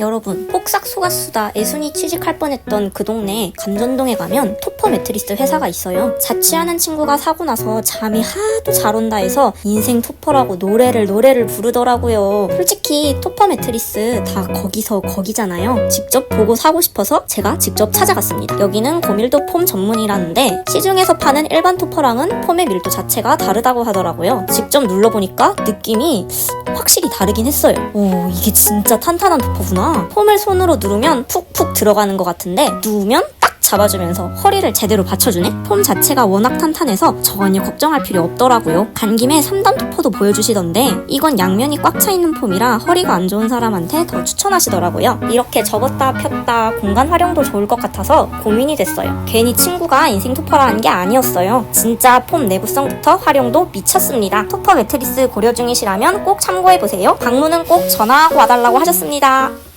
여러분, 폭삭 속았수다 애순이 취직할 뻔했던 그 동네 감전동에 가면 토퍼 매트리스 회사가 있어요. 자취하는 친구가 사고 나서 잠이 하도 잘 온다 해서 인생 토퍼라고 노래를 노래를 부르더라고요. 솔직히 토퍼 매트리스 다 거기서 거기잖아요. 직접 보고 사고 싶어서 제가 직접 찾아갔습니다. 여기는 고밀도 폼 전문이라는데 시중에서 파는 일반 토퍼랑은 폼의 밀도 자체가 다르다고 하더라고요. 직접 눌러보니까 느낌이 확실히 다르긴 했어요. 오, 이게 진짜 탄탄한 도퍼구나. 폼을 손으로 누르면 푹푹 들어가는 것 같은데 누우면 딱 잡아주면서 허리를 제대로 받쳐주네? 폼 자체가 워낙 탄탄해서 전혀 걱정할 필요 없더라고요. 간 김에 3단 토퍼도 보여주시던데 이건 양면이 꽉 차 있는 폼이라 허리가 안 좋은 사람한테 더 추천하시더라고요. 이렇게 접었다 폈다 공간 활용도 좋을 것 같아서 고민이 됐어요. 괜히 친구가 인생 토퍼라는 게 아니었어요. 진짜 폼 내구성부터 활용도 미쳤습니다. 토퍼 매트리스 고려 중이시라면 꼭 참고해보세요. 방문은 꼭 전화하고 와달라고 하셨습니다.